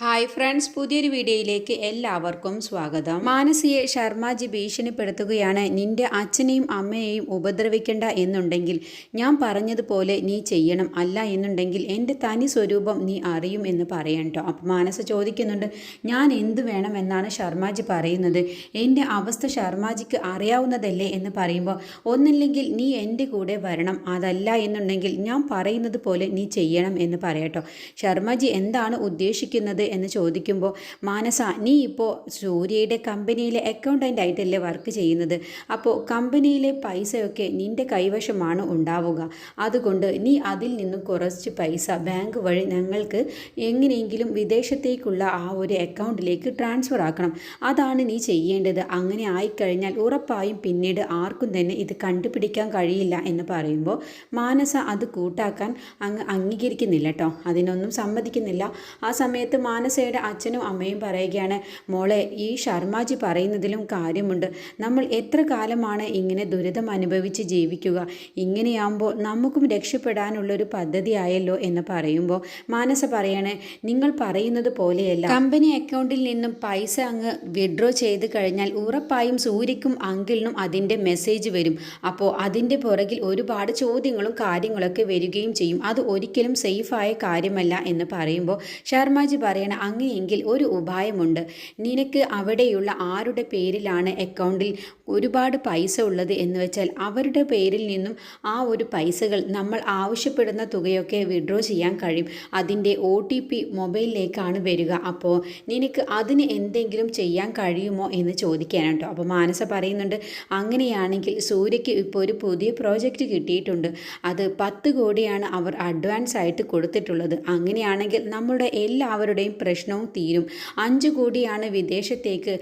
Hi friends പുതിയൊരു വീഡിയോയിലേക്ക് എല്ലാവർക്കും സ്വാഗതം. മാനസിയെ ശർമാജി ഭീഷണിപ്പെടുത്തുകയാണ്. നിന്റെ അച്ഛനെയും അമ്മയെയും ഉപദ്രവിക്കണ്ട എന്നുണ്ടെങ്കിൽ ഞാൻ പറഞ്ഞതുപോലെ നീ ചെയ്യണം അല്ല എന്നുണ്ടെങ്കിൽ എന്റെ തനി സ്വരൂപം നീ അറിയും എന്ന് പറയണം കേട്ടോ അപ്പം മാനസ ചോദിക്കുന്നുണ്ട് ഞാൻ എന്ത് വേണമെന്നാണ് ശർമാജി പറയുന്നത്? എന്റെ അവസ്ഥ ശർമാജിക്ക് അറിയാവുന്നതല്ലേ എന്ന് പറയുമ്പോൾ ഒന്നില്ലെങ്കിൽ നീ എന്റെ കൂടെ വരണം അതല്ല എന്നുണ്ടെങ്കിൽ ഞാൻ പറയുന്നത് പോലെ നീ ചെയ്യണം എന്ന് പറയട്ടോ ശർമാജി എന്താണ് ഉദ്ദേശിക്കുന്നത് എന്ന് ചോദിക്കുമ്പോൾ മാനസ നീ ഇപ്പോൾ സൂര്യയുടെ കമ്പനിയിലെ അക്കൗണ്ടന്റ് ആയിട്ടല്ലേ വർക്ക് ചെയ്യുന്നത്? അപ്പോൾ കമ്പനിയിലെ പൈസയൊക്കെ നിന്റെ കൈവശമാണ് ഉണ്ടാവുക. അതുകൊണ്ട് നീ അതിൽ നിന്നും കുറച്ച് പൈസ ബാങ്ക് വഴി ഞങ്ങൾക്ക് എങ്ങനെയെങ്കിലും വിദേശത്തേക്കുള്ള ആ ഒരു അക്കൗണ്ടിലേക്ക് ട്രാൻസ്ഫർ ആക്കണം. അതാണ് നീ ചെയ്യേണ്ടത്. അങ്ങനെ ആയിക്കഴിഞ്ഞാൽ ഉറപ്പായും പിന്നീട് ആർക്കും തന്നെ ഇത് കണ്ടുപിടിക്കാൻ കഴിയില്ല എന്ന് പറയുമ്പോൾ മാനസ അത് കൂട്ടാക്കാൻ അങ്ങ് അംഗീകരിക്കുന്നില്ല കേട്ടോ അതിനൊന്നും സമ്മതിക്കുന്നില്ല. ആ സമയത്ത് മാനസയുടെ അച്ഛനും അമ്മയും പറയുകയാണ് മോളെ ഈ ശർമാജി പറയുന്നതിലും കാര്യമുണ്ട്. നമ്മൾ എത്ര കാലമാണ് ഇങ്ങനെ ദുരിതം അനുഭവിച്ച് ജീവിക്കുക? ഇങ്ങനെയാകുമ്പോൾ നമുക്കും രക്ഷപ്പെടാനുള്ളൊരു പദ്ധതിയായല്ലോ എന്ന് പറയുമ്പോൾ മാനസ പറയണേ നിങ്ങൾ പറയുന്നത് പോലെയല്ല. കമ്പനി അക്കൗണ്ടിൽ നിന്നും പൈസ അങ്ങ് വിഡ്രോ ചെയ്ത് കഴിഞ്ഞാൽ ഉറപ്പായും സൂര്യക്കും അങ്കിളിനും അതിന്റെ മെസ്സേജ് വരും. അപ്പോൾ അതിന്റെ പുറകിൽ ഒരുപാട് ചോദ്യങ്ങളും കാര്യങ്ങളൊക്കെ വരികയും ചെയ്യും. അത് ഒരിക്കലും സേഫായ കാര്യമല്ല എന്ന് പറയുമ്പോൾ ശർമാജി പറയണ അങ്ങനെയെങ്കിൽ ഒരു ഉപായമുണ്ട്. നിനക്ക് അവിടെയുള്ള ആരുടെ പേരിലാണ് അക്കൗണ്ടിൽ ഒരുപാട് പൈസ ഉള്ളത് എന്ന് വെച്ചാൽ അവരുടെ പേരിൽ നിന്നും ആ ഒരു പൈസകൾ നമ്മൾ ആവശ്യപ്പെടുന്ന തുകയൊക്കെ വിഡ്രോ ചെയ്യാൻ കഴിയും. അതിന്റെ ഒ ടി പി മൊബൈലിലേക്കാണ് വരിക. അപ്പോൾ നിനക്ക് അതിന് എന്തെങ്കിലും ചെയ്യാൻ കഴിയുമോ എന്ന് ചോദിക്കാനാണ് കേട്ടോ. അപ്പോൾ മാനസ പറയുന്നുണ്ട് അങ്ങനെയാണെങ്കിൽ സൂര്യയ്ക്ക് ഇപ്പോൾ ഒരു പുതിയ പ്രോജക്റ്റ് കിട്ടിയിട്ടുണ്ട്. അത് പത്ത് കോടിയാണ് അവർ അഡ്വാൻസ് ആയിട്ട് കൊടുത്തിട്ടുള്ളത്. അങ്ങനെയാണെങ്കിൽ നമ്മുടെ എല്ലാവരുടെയും പ്രശ്നവും തീരും. അഞ്ച് കോടിയാണ് വിദേശത്തേക്ക്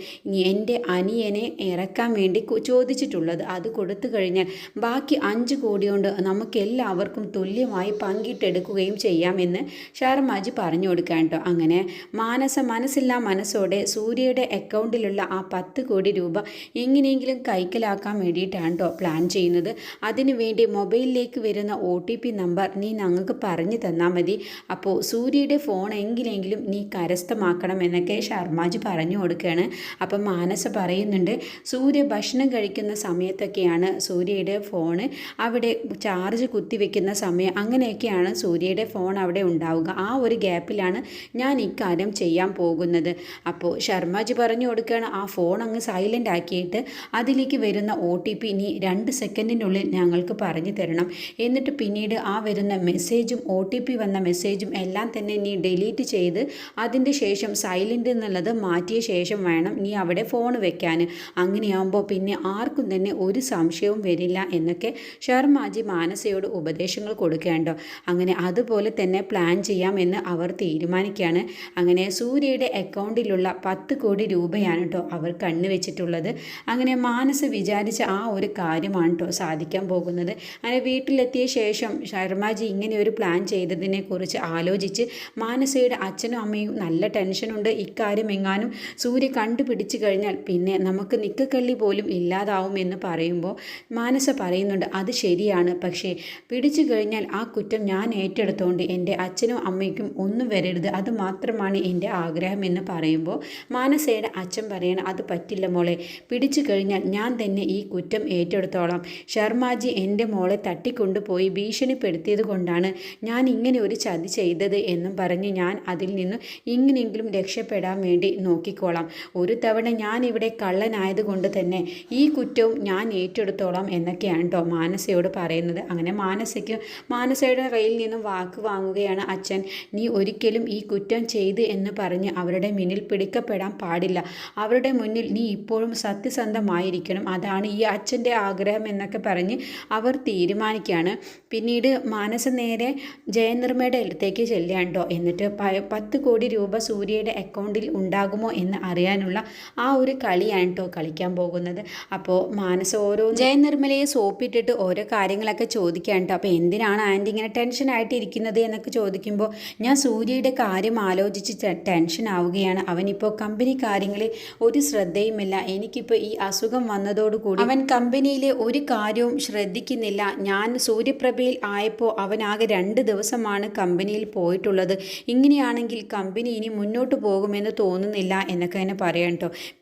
എന്റെ അനിയനെ ഇറക്കാൻ വേണ്ടി ചോദിച്ചിട്ടുള്ളത്. അത് കൊടുത്തു കഴിഞ്ഞാൽ ബാക്കി അഞ്ച് കോടി കൊണ്ട് നമുക്ക് എല്ലാവർക്കും തുല്യമായി പങ്കിട്ടെടുക്കുകയും ചെയ്യാമെന്ന് ഷർമാജി പറഞ്ഞു കൊടുക്കാൻ കേട്ടോ. അങ്ങനെ മാനസ മനസ്സില്ലാ മനസ്സോടെ സൂര്യയുടെ അക്കൗണ്ടിലുള്ള ആ പത്ത് കോടി രൂപ എങ്ങനെയെങ്കിലും കൈക്കലാക്കാൻ വേണ്ടിയിട്ടാണ് കേട്ടോ പ്ലാൻ ചെയ്യുന്നത്. അതിനുവേണ്ടി മൊബൈലിലേക്ക് വരുന്ന ഒ ടി പി നമ്പർ നീ ഞങ്ങൾക്ക് പറഞ്ഞു തന്നാൽ മതി. അപ്പോൾ സൂര്യയുടെ ഫോൺ എങ്ങനെയെങ്കിലും നീ കരസ്ഥമാക്കണം എന്നൊക്കെ ശർമാജി പറഞ്ഞു കൊടുക്കുകയാണ്. അപ്പം മാനസ പറയുന്നുണ്ട് സൂര്യ ഭക്ഷണം കഴിക്കുന്ന സമയത്തൊക്കെയാണ് സൂര്യയുടെ ഫോണ് അവിടെ ചാർജ് കുത്തിവെക്കുന്ന സമയം. അങ്ങനെയൊക്കെയാണ് സൂര്യയുടെ ഫോൺ അവിടെ ഉണ്ടാവുക. ആ ഒരു ഗ്യാപ്പിലാണ് ഞാൻ ഇക്കാര്യം ചെയ്യാൻ പോകുന്നത്. അപ്പോൾ ശർമാജി പറഞ്ഞു കൊടുക്കുകയാണ് ആ ഫോൺ അങ്ങ് സൈലന്റ് ആക്കിയിട്ട് അതിലേക്ക് വരുന്ന ഒ ടി പി ഇനി രണ്ട് സെക്കൻഡിനുള്ളിൽ ഞങ്ങൾക്ക് പറഞ്ഞു തരണം. എന്നിട്ട് പിന്നീട് ആ വരുന്ന മെസ്സേജും ഒ ടി പി വന്ന മെസ്സേജും എല്ലാം തന്നെ നീ ഡിലീറ്റ് ചെയ്ത് അതിന്റെ ശേഷം സൈലന്റ് എന്നുള്ളത് മാറ്റിയ ശേഷം വേണം നീ അവിടെ ഫോൺ വെക്കാൻ. അങ്ങനെയാകുമ്പോൾ പിന്നെ ആർക്കും തന്നെ ഒരു സംശയവും വരില്ല എന്നൊക്കെ ശർമാജി മാനസയോട് ഉപദേശങ്ങൾ കൊടുക്കേണ്ടോ? അങ്ങനെ അതുപോലെ തന്നെ പ്ലാൻ ചെയ്യാമെന്ന് അവർ തീരുമാനിക്കുകയാണ് അങ്ങനെ സൂര്യയുടെ അക്കൗണ്ടിലുള്ള പത്ത് കോടി രൂപയാണ് കേട്ടോ അവർ കണ്ണുവെച്ചിട്ടുള്ളത് അങ്ങനെ മാനസ വിചാരിച്ച ആ ഒരു കാര്യമാണ് കേട്ടോ സാധിക്കാൻ പോകുന്നത്. അങ്ങനെ വീട്ടിലെത്തിയ ശേഷം ശർമാജി ഇങ്ങനെ ഒരു പ്ലാൻ ചെയ്തതിനെക്കുറിച്ച് ആലോചിച്ച് മാനസയുടെ അച്ഛനും അമ്മയും നല്ല ടെൻഷനുണ്ട്. ഇക്കാര്യം എങ്ങാനും സൂര്യ കണ്ടുപിടിച്ചു കഴിഞ്ഞാൽ പിന്നെ നമുക്ക് നിക്കക്കള്ളി പോലും ഇല്ലാതാവും എന്ന് പറയുമ്പോൾ മാനസ പറയുന്നുണ്ട് അത് ശരിയാണ്. പക്ഷേ പിടിച്ചു കഴിഞ്ഞാൽ ആ കുറ്റം ഞാൻ ഏറ്റെടുത്തുകൊണ്ട് എന്റെ അച്ഛനും അമ്മയ്ക്കും ഒന്നും വരരുത്. അത് മാത്രമാണ് എന്റെ ആഗ്രഹം എന്ന് പറയുമ്പോൾ മാനസയുടെ അച്ഛൻ പറയണം അത് പറ്റില്ല മോളെ. പിടിച്ചു കഴിഞ്ഞാൽ ഞാൻ തന്നെ ഈ കുറ്റം ഏറ്റെടുത്തോളാം. ശർമാജി എന്റെ മോളെ തട്ടിക്കൊണ്ടുപോയി ഭീഷണിപ്പെടുത്തിയത് കൊണ്ടാണ് ഞാൻ ഇങ്ങനെ ഒരു ചതി ചെയ്തത് എന്നും പറഞ്ഞ് ഞാൻ അതിൽ നിന്ന് ഇങ്ങനെയെങ്കിലും രക്ഷപ്പെടാൻ വേണ്ടി നോക്കിക്കോളാം. ഒരു തവണ ഞാൻ ഇവിടെ കള്ളനായതുകൊണ്ട് തന്നെ ഈ കുറ്റവും ഞാൻ ഏറ്റെടുത്തോളാം എന്നൊക്കെയാണ് കേട്ടോ മാനസയോട് പറയുന്നത്. അങ്ങനെ മാനസയ്ക്ക് മാനസയുടെ കയ്യിൽ നിന്നും വാക്ക് വാങ്ങുകയാണ് അച്ഛൻ. നീ ഒരിക്കലും ഈ കുറ്റം ചെയ്ത് എന്ന് പറഞ്ഞ് അവരുടെ മുന്നിൽ പിടിക്കപ്പെടാൻ പാടില്ല. അവരുടെ മുന്നിൽ നീ ഇപ്പോഴും സത്യസന്ധമായിരിക്കണം. അതാണ് ഈ അച്ഛന്റെ ആഗ്രഹം എന്നൊക്കെ പറഞ്ഞ് അവർ തീരുമാനിക്കുകയാണ്. പിന്നീട് മാനസ നേരെ ജയനിർമ്മയുടെ അടുത്തേക്ക് ചെല്ലുകയാണ് കേട്ടോ എന്നിട്ട് പത്ത് കോടി രൂപ സൂര്യയുടെ അക്കൗണ്ടിൽ ഉണ്ടാകുമോ എന്ന് അറിയാനുള്ള ആ ഒരു കളിയാണ് കേട്ടോ കളിക്കാൻ പോകുന്നത്. അപ്പോൾ മാനസ ഓരോ ജയനിർമ്മലയെ സോപ്പിട്ടിട്ട് ഓരോ കാര്യങ്ങളൊക്കെ ചോദിക്കാൻ കേട്ടോ അപ്പോൾ എന്തിനാണ് ആന്റി ഇങ്ങനെ ടെൻഷനായിട്ട് ഇരിക്കുന്നത് എന്നൊക്കെ ചോദിക്കുമ്പോൾ ഞാൻ സൂര്യയുടെ കാര്യം ആലോചിച്ച് ടെൻഷൻ ആവുകയാണ്. അവനിപ്പോൾ കമ്പനി കാര്യങ്ങളിൽ ഒരു ശ്രദ്ധയുമില്ല. എനിക്കിപ്പോൾ ഈ അസുഖം വന്നതോടുകൂടി അവൻ കമ്പനിയിലെ ഒരു കാര്യവും ശ്രദ്ധിക്കുന്നില്ല. ഞാൻ സൂര്യപ്രഭയിൽ ആയപ്പോൾ അവനാകെ രണ്ട് ദിവസമാണ് കമ്പനിയിൽ പോയിട്ടുള്ളത്. ഇങ്ങനെയാണെങ്കിൽ കമ്പനി ഇനി മുന്നോട്ട് പോകുമെന്ന് തോന്നുന്നില്ല എന്നൊക്കെ തന്നെ പറയാം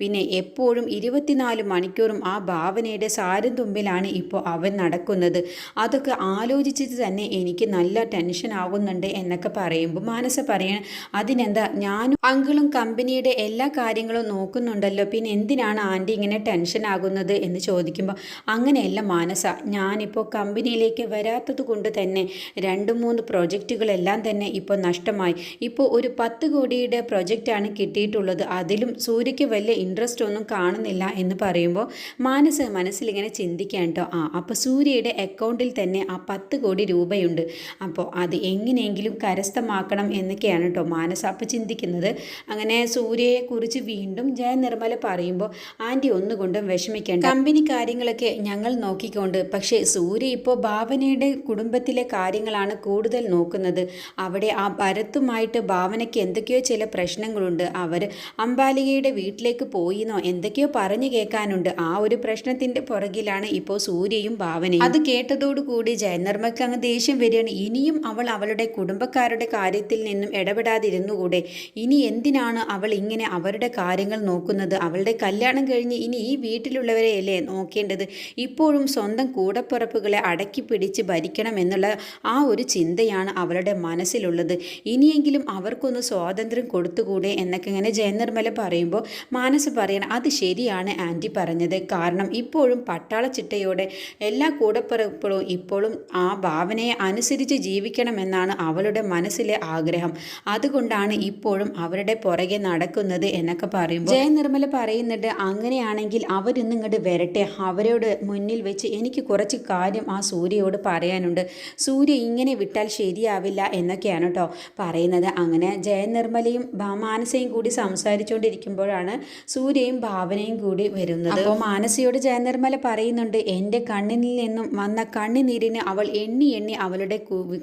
പിന്നെ എപ്പോഴും ഇരുപത്തിനാല് മണിക്കൂറും ആ ഭാവനയുടെ സാരം തുമ്പിലാണ് ഇപ്പോൾ അവൻ നടക്കുന്നത്. അതൊക്കെ ആലോചിച്ചിട്ട് തന്നെ എനിക്ക് നല്ല ടെൻഷൻ ആകുന്നുണ്ട് എന്നൊക്കെ പറയുമ്പോൾ മാനസ പറയണം അതിനെന്താ? ഞാനും അങ്കിളും കമ്പനിയുടെ എല്ലാ കാര്യങ്ങളും നോക്കുന്നുണ്ടല്ലോ. പിന്നെ എന്തിനാണ് ആന്റി ഇങ്ങനെ ടെൻഷൻ ആകുന്നത്? എന്ന് ചോദിക്കുമ്പോൾ അങ്ങനെയല്ല മാനസ ഞാനിപ്പോൾ കമ്പനിയിലേക്ക് വരാത്തത് കൊണ്ട് തന്നെ രണ്ട് മൂന്ന് പ്രോജക്റ്റുകളെല്ലാം തന്നെ ഇപ്പോൾ നഷ്ടമായി. ഇപ്പോൾ ഒരു പത്ത് കോടിയുടെ പ്രൊജക്റ്റാണ് കിട്ടിയിട്ടുള്ളത്. അതിലും സൂര്യയ്ക്ക് വലിയ ഇൻട്രസ്റ്റ് ഒന്നും കാണുന്നില്ല എന്ന് പറയുമ്പോൾ മാനസ് മനസ്സിലിങ്ങനെ ചിന്തിക്കാൻ കേട്ടോ ആ അപ്പോൾ സൂര്യയുടെ അക്കൗണ്ടിൽ തന്നെ ആ പത്ത് കോടി രൂപയുണ്ട്. അപ്പോൾ അത് എങ്ങനെയെങ്കിലും കരസ്ഥമാക്കണം എന്നൊക്കെയാണ് കേട്ടോ മാനസ് അപ്പോൾ ചിന്തിക്കുന്നത്. അങ്ങനെ സൂര്യയെക്കുറിച്ച് വീണ്ടും ജയ നിർമ്മല പറയുമ്പോൾ ആന്റി ഒന്നുകൊണ്ടും വിഷമിക്കേണ്ട. കമ്പനി കാര്യങ്ങളൊക്കെ ഞങ്ങൾ നോക്കിക്കൊണ്ട്. പക്ഷേ സൂര്യ ഇപ്പോൾ ഭാവനയുടെ കുടുംബത്തിലെ കാര്യങ്ങളാണ് കൂടുതൽ നോക്കുന്നത്. അവിടെ ആ ഭരത്തുമായിട്ട് ഭാവനയ്ക്ക് എന്തൊക്കെയോ ചില പ്രശ്നങ്ങളുണ്ട്. അവർ അമ്പാലികയുടെ വീട്ടിലേക്ക് പോയിന്നോ? എന്തൊക്കെയോ പറഞ്ഞു കേൾക്കാനുണ്ട്. ആ ഒരു പ്രശ്നത്തിന്റെ പുറകിലാണ് ഇപ്പോൾ സൂര്യയും ഭാവനയും. അത് കേട്ടതോടുകൂടി ജയനർമ്മയ്ക്ക് അങ്ങ് ദേഷ്യം വരികയാണ്. ഇനിയും അവൾ അവളുടെ കുടുംബക്കാരുടെ കാര്യത്തിൽ നിന്നും ഇടപെടാതിരുന്നുകൂടെ? ഇനി എന്തിനാണ് അവൾ ഇങ്ങനെ അവരുടെ കാര്യങ്ങൾ നോക്കുന്നത്? അവളുടെ കല്യാണം കഴിഞ്ഞ് ഇനി ഈ വീട്ടിലുള്ളവരെയല്ലേ നോക്കേണ്ടത്? ഇപ്പോഴും സ്വന്തം കൂടപ്പിറപ്പുകളെ അടക്കി പിടിച്ച് ഭരിക്കണം എന്നുള്ള ആ ഒരു ചിന്തയാണ് അവളുടെ മനസ്സിലുള്ളത്. ഇനിയെങ്കിലും അവർക്കൊന്ന് സ്വാതന്ത്ര്യം കൊടുത്തുകൂടെ എന്നൊക്കെ ഇങ്ങനെ ജയനിർമ്മല പറയുമ്പോൾ മാനസ് പറയണം അത് ശരിയാണ് ആന്റി പറഞ്ഞത്. കാരണം ഇപ്പോഴും പട്ടാള ചിട്ടയോടെ എല്ലാ കൂടപ്പിറപ്പുകളും ഇപ്പോഴും ആ ഭാവനയെ അനുസരിച്ച് ജീവിക്കണമെന്നാണ് അവളുടെ മനസ്സിലെ ആഗ്രഹം. അതുകൊണ്ടാണ് ഇപ്പോഴും അവരുടെ പുറകെ നടക്കുന്നത് എന്നൊക്കെ പറയുമ്പോൾ ജയനിർമ്മല പറയുന്നുണ്ട് അങ്ങനെയാണെങ്കിൽ അവരിന്ന് ഇങ്ങോട്ട് വരട്ടെ. അവരോട് മുന്നിൽ വെച്ച് എനിക്ക് കുറച്ച് കാര്യം ആ സൂര്യയോട് പറയാനുണ്ട്. സൂര്യ ഇങ്ങനെ വിട്ടാൽ ശരിയാവില്ല എന്നൊക്കെയാണ് കേട്ടോ പറയുന്നത്. അങ്ങനെ ജയ നിർമ്മലയും മാനസയും കൂടി സംസാരിച്ചുകൊണ്ടിരിക്കുമ്പോഴാണ് സൂര്യയും ഭാവനയും കൂടി വരുന്നത്. അപ്പോൾ മാനസയോട് ജയനിർമ്മല പറയുന്നുണ്ട് എന്റെ കണ്ണിൽ നിന്നും വന്ന കണ്ണിനീരിന് അവൾ എണ്ണി എണ്ണി അവളുടെ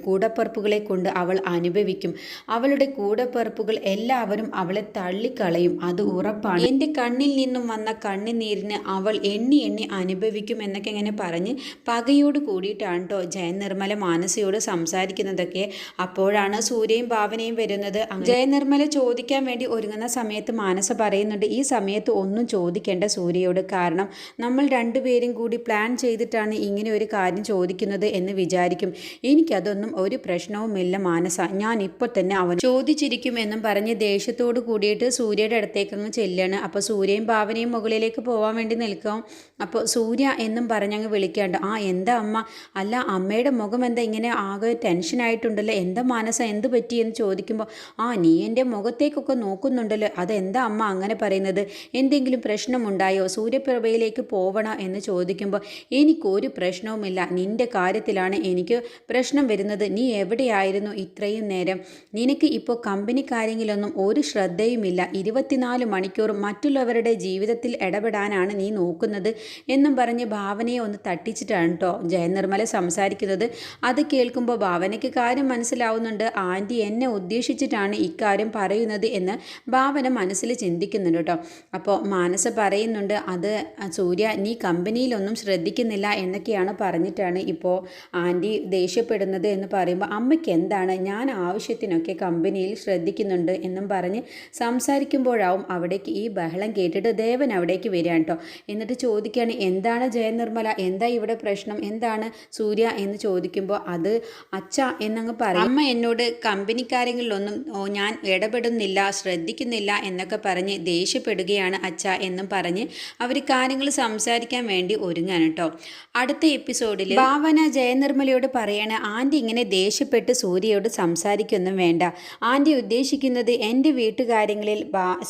കൂടപ്പറപ്പുകളെ കൊണ്ട് അവൾ അനുഭവിക്കും. അവളുടെ കൂടപ്പറപ്പുകൾ എല്ലാവരും അവളെ തള്ളിക്കളയും. അത് ഉറപ്പാണ്. എന്റെ കണ്ണിൽ നിന്നും വന്ന കണ്ണിനീരിന് അവൾ എണ്ണി എണ്ണി അനുഭവിക്കും എന്നൊക്കെ ഇങ്ങനെ പറഞ്ഞ് പകയോട് കൂടിയിട്ടാണ് കേട്ടോ ജയനിർമ്മല മാനസയോട് സംസാരിക്കുന്നതൊക്കെ. അപ്പോഴാണ് സൂര്യയും ഭാവനയും വരുന്നത്. ജയനിർമ്മല ചോദിക്കാൻ വേണ്ടി ഒരുങ്ങുന്ന സമയത്ത് മാനസ പറയുന്നുണ്ട് ഈ സമയത്ത് ഒന്നും ചോദിക്കേണ്ട സൂര്യയോട്. കാരണം നമ്മൾ രണ്ടുപേരും കൂടി പ്ലാൻ ചെയ്തിട്ടാണ് ഇങ്ങനെ ഒരു കാര്യം ചോദിക്കുന്നത് എന്ന് വിചാരിക്കും. എനിക്കതൊന്നും ഒരു പ്രശ്നവുമില്ല മാനസ. ഞാൻ ഇപ്പോൾ തന്നെ അവൻ ചോദിച്ചിരിക്കും എന്നും പറഞ്ഞ് ദേഷ്യത്തോട് കൂടിയിട്ട് സൂര്യയുടെ അടുത്തേക്ക് അങ്ങ് ചെല്ലാണ്. അപ്പോൾ സൂര്യയും ഭാവനയും മുകളിലേക്ക് പോകാൻ വേണ്ടി നിൽക്കും. അപ്പോൾ സൂര്യ എന്നും പറഞ്ഞങ്ങ് വിളിക്കാണ്ട് ആ എന്താ അമ്മ? അല്ല അമ്മയുടെ മുഖം എന്താ ഇങ്ങനെ ആകെ ടെൻഷനായിട്ടുണ്ടല്ലോ എന്താ മാനസ? എന്ത് പറ്റി? എന്ന് ചോദിക്കുമ്പോൾ ആ നീ എന്റെ മുഖത്തേക്കൊക്കെ നോക്കുന്നുണ്ടല്ലോ. അതെന്താ അമ്മ അങ്ങനെ പറയുന്നത്? എന്തെങ്കിലും പ്രശ്നമുണ്ടായോ? സൂര്യപ്രഭയിലേക്ക് പോവണോ എന്ന് ചോദിക്കുമ്പോൾ എനിക്കൊരു പ്രശ്നവുമില്ല. നിന്റെ കാര്യത്തിലാണ് എനിക്ക് പ്രശ്നം വരുന്നത്. നീ എവിടെയായിരുന്നു ഇത്രയും നേരം? നിനക്ക് ഇപ്പോൾ കമ്പനി കാര്യങ്ങളിലൊന്നും ഒരു ശ്രദ്ധയുമില്ല. ഇരുപത്തിനാല് മണിക്കൂറും മറ്റുള്ളവരുടെ ജീവിതത്തിൽ ഇടപെടാനാണ് നീ നോക്കുന്നത് എന്നും പറഞ്ഞ് ഭാവനയെ ഒന്ന് തട്ടിച്ചിട്ടാണ് കേട്ടോ ജയനിർമ്മല സംസാരിക്കുന്നത്. അത് കേൾക്കുമ്പോൾ ഭാവനയ്ക്ക് കാര്യം മനസ്സിലാവുന്നുണ്ട്. ആന്റി എന്നെ ഉദ്ദേശിച്ചിട്ടാണ് ഇക്കാര്യം പറയുന്നത് എന്ന് ഭാവന മനസ്സിൽ ചിന്തിക്കുന്നുണ്ട് കേട്ടോ. അപ്പോൾ മാനസ പറയുന്നുണ്ട് അത് സൂര്യ നീ കമ്പനിയിലൊന്നും ശ്രദ്ധിക്കുന്നില്ല എന്നൊക്കെയാണ് പറഞ്ഞിട്ടാണ് ഇപ്പോൾ ആന്റി ദേഷ്യപ്പെടുന്നത് എന്ന് പറയുമ്പോൾ അമ്മയ്ക്ക് എന്താണ്? ഞാൻ ആവശ്യത്തിനൊക്കെ കമ്പനിയിൽ ശ്രദ്ധിക്കുന്നുണ്ട് എന്നും പറഞ്ഞ് സംസാരിക്കുമ്പോഴാവും അവിടേക്ക് ഈ ബഹളം കേട്ടിട്ട് ദേവൻ അവിടേക്ക് വരികയാണ് കേട്ടോ. എന്നിട്ട് ചോദിക്കുകയാണ് എന്താണ് ജയനിർമ്മല എന്താ ഇവിടെ പ്രശ്നം? എന്താണ് സൂര്യ? എന്ന് ചോദിക്കുമ്പോൾ അത് അച്ഛ എന്നങ്ങ് പറയും. അമ്മ എന്നോട് കമ്പനി കാര്യങ്ങളിലൊന്നും ഞാൻ ഇടപെടുന്നില്ല ശ്രദ്ധിക്കുന്നില്ല എന്നൊക്കെ പറഞ്ഞ് ദേഷ്യപ്പെടുകയാണ് അച്ഛ എന്നും പറഞ്ഞ് അവർ കാര്യങ്ങൾ സംസാരിക്കാൻ വേണ്ടി ഒരുങ്ങാൻ കേട്ടോ. അടുത്ത എപ്പിസോഡിൽ ഭാവന ജയനിർമ്മലയോട് പറയണ ആന്റി ഇങ്ങനെ ദേഷ്യപ്പെട്ട് സൂര്യയോട് സംസാരിക്കൊന്നും വേണ്ട. ആന്റി ഉദ്ദേശിക്കുന്നത് എന്റെ വീട്ടുകാര്യങ്ങളിൽ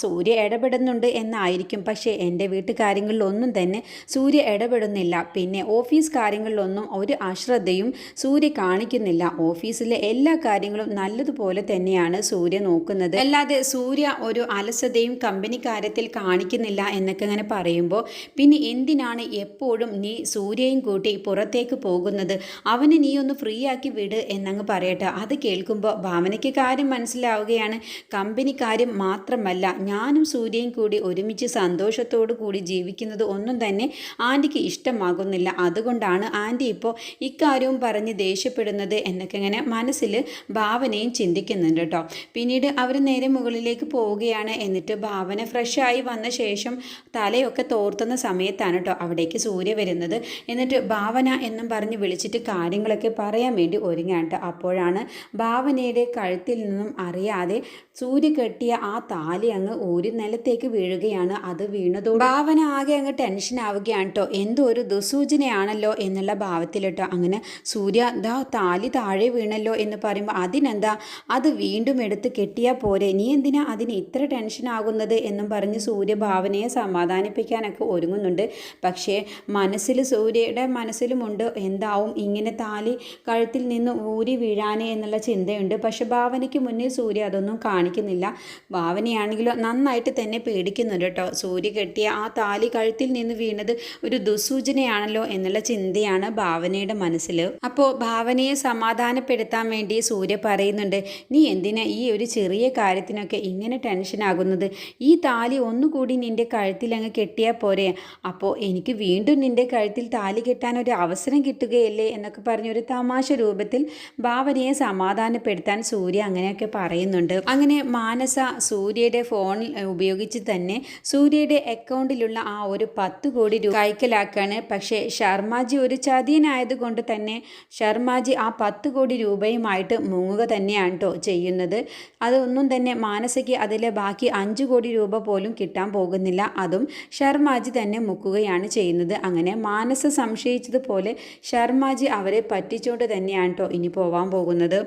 സൂര്യ ഇടപെടുന്നുണ്ട് എന്നായിരിക്കും. പക്ഷേ എന്റെ വീട്ടുകാര്യങ്ങളിലൊന്നും തന്നെ സൂര്യ ഇടപെടുന്നില്ല. പിന്നെ ഓഫീസ് കാര്യങ്ങളിലൊന്നും ഒരു അശ്രദ്ധയും സൂര്യ കാണിക്കുന്നില്ല. ഓഫീസിലെ എല്ലാ കാര്യങ്ങളും നല്ലതുപോലെ തന്നെയാണ് സൂര്യ നോക്കുന്നത്. അല്ലാതെ സൂര്യ ഒരു അലസതയും കമ്പനി കാര്യത്തിൽ കാണിക്കുന്നില്ല എന്നൊക്കെ അങ്ങനെ പറയുമ്പോൾ പിന്നെ എന്തിനാണ് എപ്പോഴും നീ സൂര്യയും കൂട്ടി പുറത്തേക്ക് പോകുന്നത്? അവനെ നീ ഒന്ന് ഫ്രീ ആക്കി വിട് എന്നങ്ങ് പറയട്ടെ. അത് കേൾക്കുമ്പോൾ ഭാവനയ്ക്ക് കാര്യം മനസ്സിലാവുകയാണ്. കമ്പനി കാര്യം മാത്രമല്ല ഞാനും സൂര്യയും കൂടി ഒരുമിച്ച് സന്തോഷത്തോടു കൂടി ജീവിക്കുന്നത് ഒന്നും തന്നെ ആന്റിക്ക് ഇഷ്ടമാകുന്നില്ല. അതുകൊണ്ടാണ് ആന്റി ഇപ്പോൾ ഇക്കാര്യവും പറഞ്ഞ് ദേഷ്യപ്പെടുന്നത് എന്നൊക്കെ ഇങ്ങനെ മനസ്സിൽ ഭാവനയും ചിന്തിക്കുന്നുണ്ട് കേട്ടോ. പിന്നീട് അവർ നേരെ മുകളിലേക്ക് പോവുകയാണ്. എന്നിട്ട് ഭാവന ഫ്രഷായി വന്ന ശേഷം തലയൊക്കെ തോർത്തുന്ന സമയത്താണ് കേട്ടോ അവിടേക്ക് സൂര്യ വരുന്നത്. എന്നിട്ട് ഭാവന എന്നും പറഞ്ഞ് വിളിച്ചിട്ട് കാര്യങ്ങളൊക്കെ പറയാൻ വേണ്ടി ഒരുങ്ങാട്ടോ അപ്പോഴാണ് ഭാവനയുടെ കഴുത്തിൽ നിന്നും അറിയാതെ സൂര്യ കെട്ടിയ ആ താലി അങ്ങ് ഒരു നിലത്തേക്ക് വീഴുകയാണ്. അത് വീണതോ ഭാവന ആകെ അങ്ങ് ടെൻഷൻ ആവുകയാണ് കേട്ടോ എന്തോ ഒരു ദുസൂചനയാണല്ലോ എന്നുള്ള ഭാവത്തിൽ ഭാവത്തിലിട്ടോ അങ്ങനെ സൂര്യ ദാ താലി താഴെ വീണല്ലോ എന്ന് പറയുമ്പോൾ അതിനെന്താ? അത് വീണ്ടും എടുത്ത് കെട്ടിയാൽ പോരെ. നീ എന്തിനാ അതിന് ഇത്ര ടെൻഷൻ ആകുന്നത് എന്നും പറഞ്ഞ് സൂര്യ ഭാവനയെ സമാധാനിപ്പിക്കാനൊക്കെ ഒരുങ്ങുന്നുണ്ട്. പക്ഷേ മനസ്സിൽ സൂര്യയുടെ മനസ്സിലുമുണ്ട്. എന്താവും ഇങ്ങനെ താലി കഴുത്തിൽ നിന്ന് ഊരി വീഴാനേ എന്നുള്ള ചിന്തയുണ്ട്. പക്ഷെ ഭാവനയ്ക്ക് മുന്നേ സൂര്യ അതൊന്നും കാണിക്കുന്നില്ല. ഭാവനയാണെങ്കിലോ നന്നായിട്ട് തന്നെ പേടിക്കുന്നുണ്ട് കേട്ടോ. സൂര്യ കെട്ടിയ ആ താലി കഴുത്തിൽ നിന്ന് വീണത് ഒരു ദുസൂചനയാണല്ലോ എന്നുള്ള ചിന്തയാണ് ഭാവനയുടെ മനസ്സിൽ. അപ്പോൾ ഭാവനയെ സമാധാനപ്പെടുത്താൻ വേണ്ടി സൂര്യ പറയുന്നുണ്ട് നീ എന്തിനാ ഈ ഒരു ചെറിയ കാര്യത്തിനൊക്കെ ഇങ്ങനെ ടെൻഷനാകുന്നത് ഈ താലി ഒന്നുകൂടി നിന്റെ കഴുത്തിൽ അങ്ങ് കെട്ടിയാൽ പോരെ. അപ്പോൾ എനിക്ക് വീണ്ടും നിന്റെ കഴുത്തിൽ താലി കെട്ടാൻ ഒരു അവസരം കിട്ടുകയല്ലേ? എന്നൊക്കെ പറഞ്ഞ ഒരു തമാശ രൂപത്തിൽ ഭാവനയെ സമാധാനപ്പെടുത്താൻ സൂര്യ അങ്ങനെയൊക്കെ പറയുന്നുണ്ട്. അങ്ങനെ മാനസ സൂര്യയുടെ ഫോൺ ഉപയോഗിച്ച് തന്നെ സൂര്യയുടെ അക്കൗണ്ടിലുള്ള ആ ഒരു പത്ത് കോടി രൂപ കൈക്കലാക്കാണ്. പക്ഷേ ശർമാജി ഒരു ചതിയനായതുകൊണ്ട് തന്നെ ശർമാജി ആ പത്ത് കോടി രൂപയുമായിട്ട് മുങ്ങുക തന്നെയാണ് കേട്ടോ ചെയ്യുന്നത്. അതൊന്നും തന്നെ മാനസയ്ക്ക് അതിലെ ബാക്കി അഞ്ച് കോടി രൂപ പോലും കിട്ടാൻ പോകുന്നില്ല. അതും ശർമാജി തന്നെ മുക്കുകയാണ് ചെയ്യുന്നത്. അങ്ങനെ മാനസ സംശയിച്ചതുപോലെ ശർമാജി അവരെ പറ്റിച്ചുകൊണ്ട് തന്നെയാണ് കേട്ടോ ഇനി പോവാൻ പോകുന്നത്.